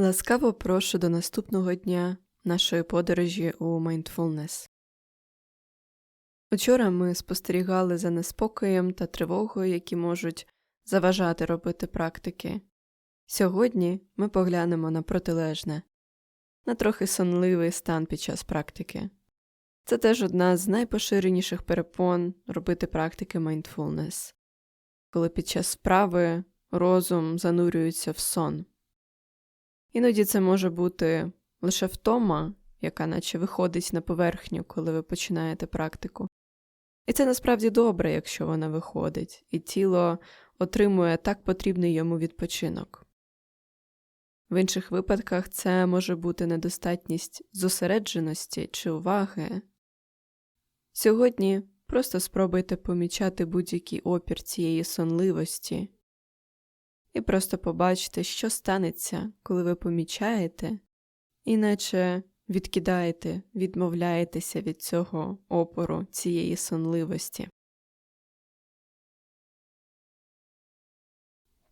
Ласкаво прошу до наступного дня нашої подорожі у Mindfulness. Учора ми спостерігали за неспокоєм та тривогою, які можуть заважати робити практики. Сьогодні ми поглянемо на протилежне, на трохи сонливий стан під час практики. Це теж одна з найпоширеніших перепон робити практики Mindfulness, коли під час справи розум занурюється в сон. Іноді це може бути лише втома, яка наче виходить на поверхню, коли ви починаєте практику. І це насправді добре, якщо вона виходить, і тіло отримує так потрібний йому відпочинок. В інших випадках це може бути недостатність зосередженості чи уваги. Сьогодні просто спробуйте помічати будь-який опір цієї сонливості і просто побачите, що станеться, коли ви помічаєте, іначе відкидаєте, відмовляєтеся від цього опору, цієї сонливості.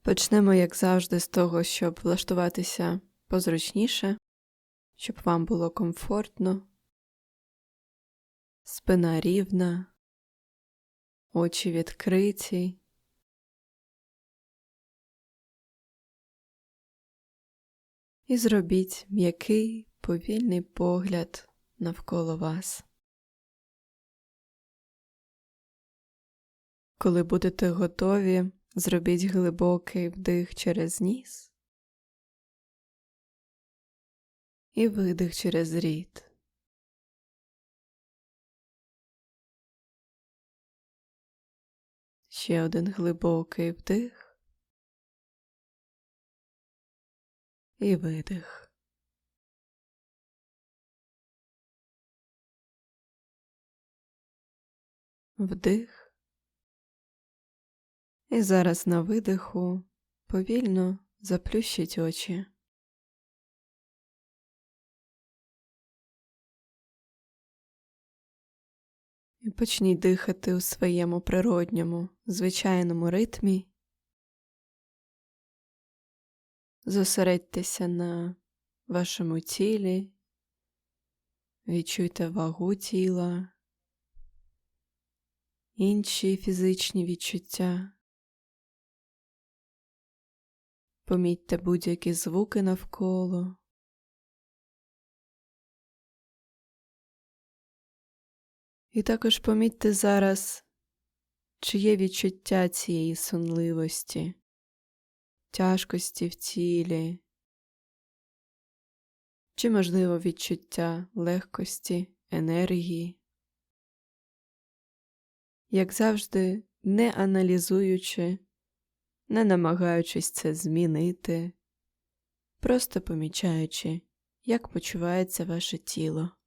Почнемо, як завжди, з того, щоб влаштуватися позручніше, щоб вам було комфортно, спина рівна, очі відкриті. І зробіть м'який повільний погляд навколо вас. Коли будете готові, зробіть глибокий вдих через ніс і видих через рід. Ще один глибокий вдих. І видих. Вдих. І зараз на видиху повільно заплющіть очі. І почніть дихати у своєму природньому, звичайному ритмі. Зосередьтеся на вашому тілі, відчуйте вагу тіла, інші фізичні відчуття. Помітьте будь-які звуки навколо. І також помітьте зараз, чи є відчуття цієї сонливості тяжкості в тілі, чи, можливо, відчуття легкості, енергії, як завжди, не аналізуючи, не намагаючись це змінити, просто помічаючи, як почувається ваше тіло.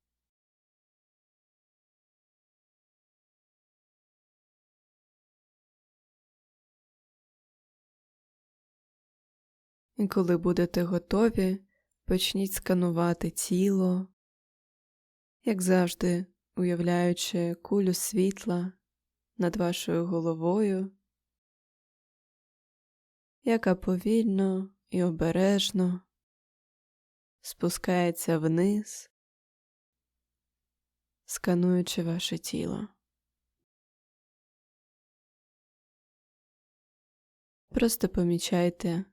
І коли будете готові, почніть сканувати тіло, як завжди, уявляючи кулю світла над вашою головою, яка повільно і обережно спускається вниз, скануючи ваше тіло. Просто помічайте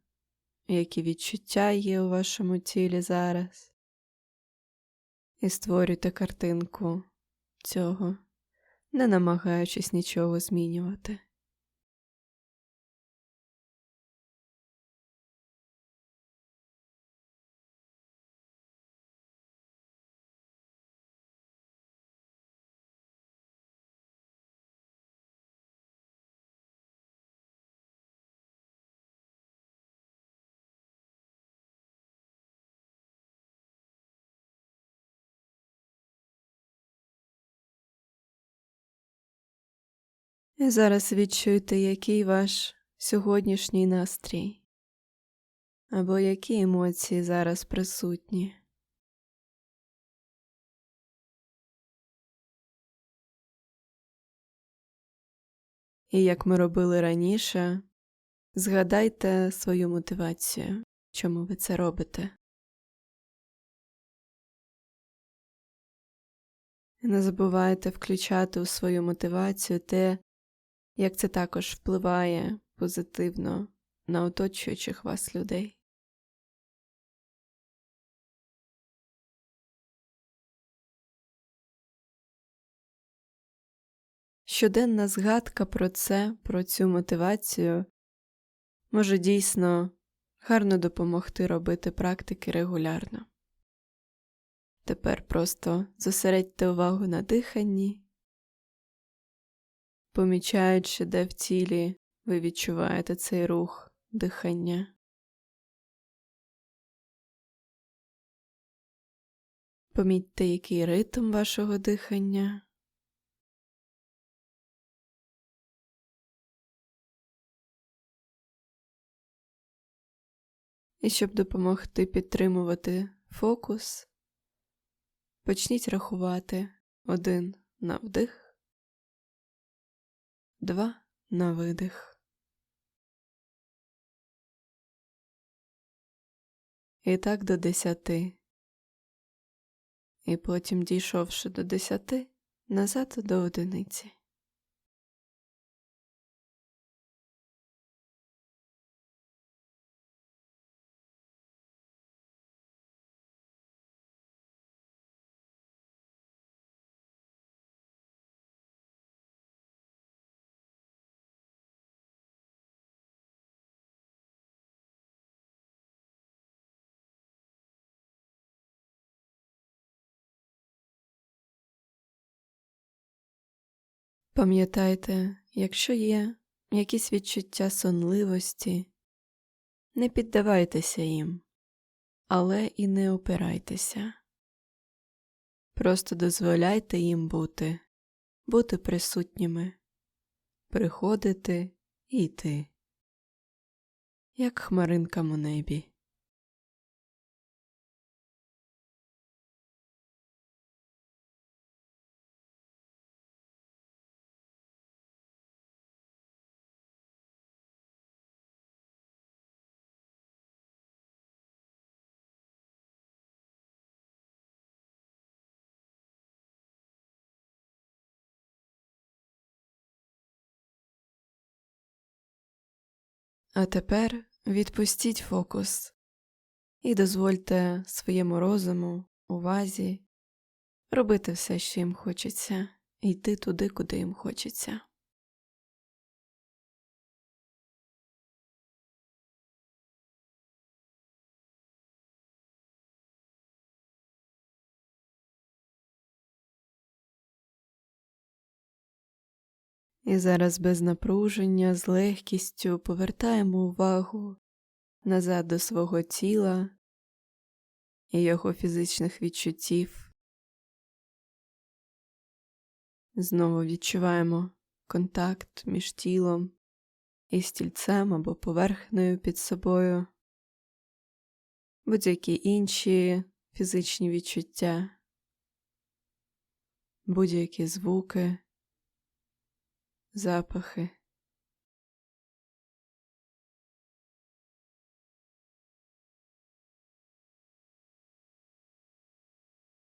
які відчуття є у вашому тілі зараз, і створюйте картинку цього, не намагаючись нічого змінювати. І Зараз відчуйте, який ваш сьогоднішній настрій, або які емоції зараз присутні. І як ми робили раніше, згадайте свою мотивацію, чому ви це робите. Не забувайте включати у свою мотивацію те, як це також впливає позитивно на оточуючих вас людей. Щоденна згадка про це, про цю мотивацію може дійсно гарно допомогти робити практики регулярно. Тепер просто зосередьте увагу на диханні, помічаючи, де в тілі ви відчуваєте цей рух дихання. Помітьте, який ритм вашого дихання. І щоб допомогти підтримувати фокус, почніть рахувати один на вдих, два на видих. І так до десяти. І потім, дійшовши до десяти, назад до одиниці. Пам'ятайте, якщо є якісь відчуття сонливості, не піддавайтеся їм, але і не опирайтеся. Просто дозволяйте їм бути, бути присутніми, приходити і йти, як хмаринкам у небі. А тепер відпустіть фокус і дозвольте своєму розуму, увазі робити все, що їм хочеться, йти туди, куди їм хочеться. І зараз без напруження, з легкістю повертаємо увагу назад до свого тіла і його фізичних відчуттів. Знову відчуваємо контакт між тілом і стільцем або поверхнею під собою, будь-які інші фізичні відчуття, будь-які звуки запахи.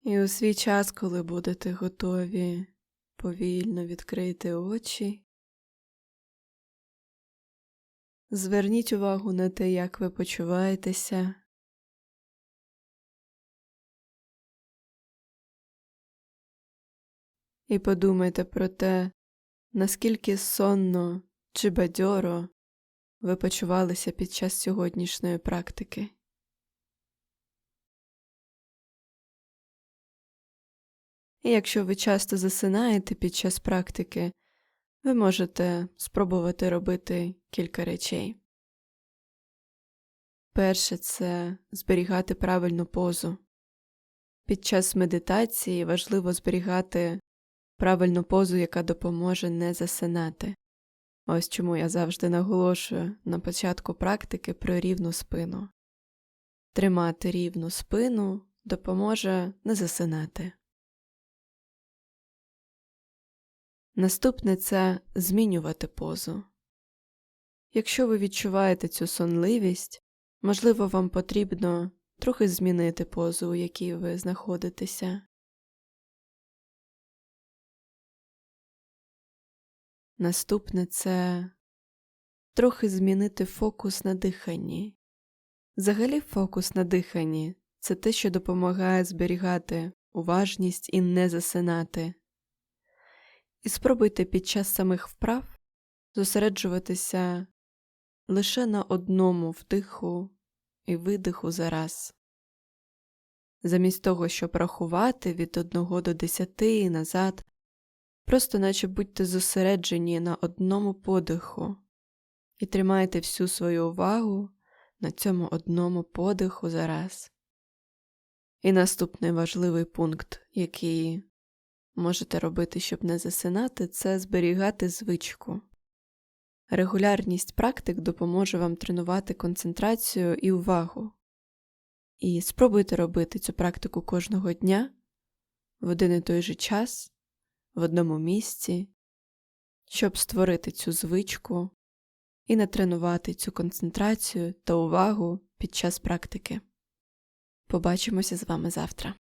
І у свій час, коли будете готові повільно відкрити очі, зверніть увагу на те, як ви почуваєтеся. І подумайте про те, наскільки сонно чи бадьоро ви почувалися під час сьогоднішньої практики. І якщо ви часто засинаєте під час практики, ви можете спробувати робити кілька речей. Перше це зберігати правильну позу. Під час медитації важливо зберігати правильну позу, яка допоможе не засинати. Ось чому я завжди наголошую на початку практики про рівну спину. Тримати рівну спину допоможе не засинати. Наступне це змінювати позу. Якщо ви відчуваєте цю сонливість, можливо, вам потрібно трохи змінити позу, у якій ви знаходитеся. Наступне це трохи змінити фокус на диханні. Взагалі, фокус на диханні це те, що допомагає зберігати уважність і не засинати. І спробуйте під час самих вправ зосереджуватися лише на одному вдиху і видиху за раз. Замість того, щоб рахувати від 1 до 10 і назад, просто наче будьте зосереджені на одному подиху і тримайте всю свою увагу на цьому одному подиху за раз. І наступний важливий пункт, який можете робити, щоб не засинати, це зберігати звичку. Регулярність практик допоможе вам тренувати концентрацію і увагу. І спробуйте робити цю практику кожного дня в один і той же час, в одному місці, щоб створити цю звичку і натренувати цю концентрацію та увагу під час практики. Побачимося з вами завтра.